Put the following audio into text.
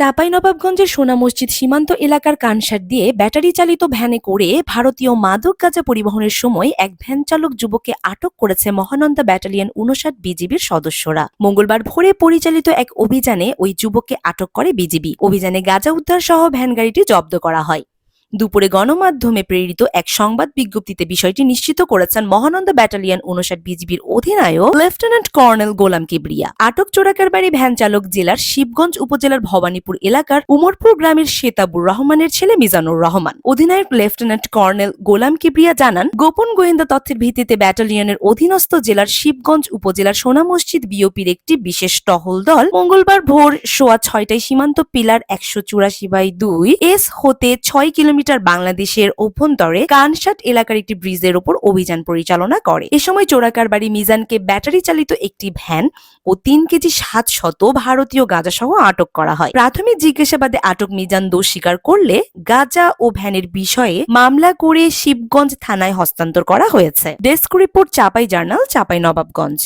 চাঁপাইনবাবগঞ্জের সোনা মসজিদ সীমান্ত এলাকার কানসার দিয়ে ব্যাটারি চালিত ভ্যানে করে ভারতীয় মাদক গাঁজা পরিবহনের সময় এক ভ্যান চালক যুবককে আটক করেছে মহানন্দা ব্যাটালিয়ন উনষাট বিজিবির সদস্যরা। মঙ্গলবার ভোরে পরিচালিত এক অভিযানে ওই যুবককে আটক করে বিজিবি। অভিযানে গাঁজা উদ্ধার সহ ভ্যান গাড়িটি জব্দ করা হয়। দুপুরে গণমাধ্যমে প্রেরিত এক সংবাদ বিজ্ঞপ্তিতে বিষয়টি নিশ্চিত করেছেন মহানন্দা ব্যাটালিয়ন উনষাট বিজিবির অধিনায়ক লেফটেন্যান্ট কর্নেল গোলাম কিবরিয়া আটক চোরাকার বাড়ি ভ্যান চালক জেলার শিবগঞ্জ উপজেলার ভবানীপুর এলাকার উমরপুর গ্রামের শেতাবুর রহমানের ছেলে মিজানুর রহমান। অধিনায়ক লেফটেন্যান্ট কর্নেল গোলাম কিবরিয়া জানান, গোপন গোয়েন্দা তথ্যের ভিত্তিতে ব্যাটালিয়নের অধীনস্থ জেলার শিবগঞ্জ উপজেলার সোনা মসজিদ বিওপির একটি বিশেষ টহল দল মঙ্গলবার ভোর সোয়া ছয়টায় সীমান্ত পিলার একশো চুরাশি বাই দুই এস হতে ছয় কিলোমিটার বাংলাদেশের অভ্যন্তরে কানসাট এলাকার একটি ব্রিজের ওপর অভিযান পরিচালনা করে। এ সময় চোরাকার বাড়ি মিজানকে ব্যাটারি চালিত একটি ভ্যান ও তিন কেজি সাত শত ভারতীয় গাঁজা সহ আটক করা হয়। প্রাথমিক জিজ্ঞাসাবাদে আটক মিজান দোষ স্বীকার করলে গাঁজা ও ভ্যানের বিষয়ে মামলা করে শিবগঞ্জ থানায় হস্তান্তর করা হয়েছে। Desk report, Chapai journal, Chapai Nawabganj.